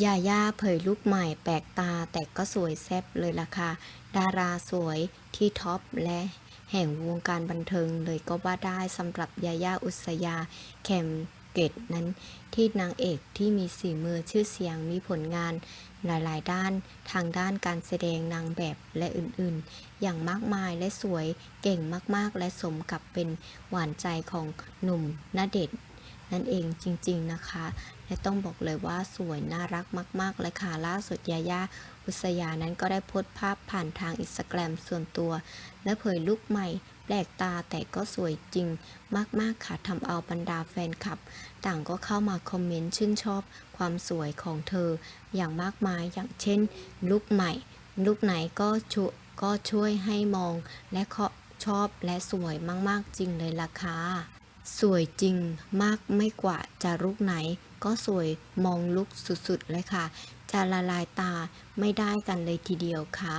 ยาย่าเผยลุกใหม่แปลกตาแต่ก็สวยแซ่บเลยล่ะค่ะ ดาราสวยที่ท็อปและแห่งวงการบันเทิงเลยก็ว่าได้สำหรับยาย่าอุสยาแคมเกตนั้นที่นางเอกที่มีสีมือชื่อเสียงมีผลงานหลาย ๆ ด้านทางด้านการแสดงนางแบบและอื่นๆ อย่างมากมายและสวยเก่งมากๆ และสมกับเป็นหวานใจของหนุ่มณเดชน์ นั่นเองจริงๆนะคะ และต้องบอกเลยว่าสวยน่ารักมากๆเลยค่ะล่าสุดยาย่าอุสยานั้นก็ได้โพสต์ภาพผ่านทางอินสตาแกรมส่วนตัว และเผยลุคใหม่แปลกตาแต่ก็สวยจริงมากๆค่ะทำเอาบรรดาแฟนคลับ ต่างก็เข้ามาคอมเมนต์ชื่นชอบความสวยของเธอ อย่างมากมายอย่างเช่นลุคใหม่ลุคไหนก็ช่วยก็ช่วยให้มองและเคาะชอบและสวยมากๆจริงเลยล่ะค่ะ สวยจริงมากไม่กว่าจะลุกไหน ก็สวยมองลุกสุดๆเลยค่ะ จะละลายตาไม่ได้กันเลยทีเดียวค่ะ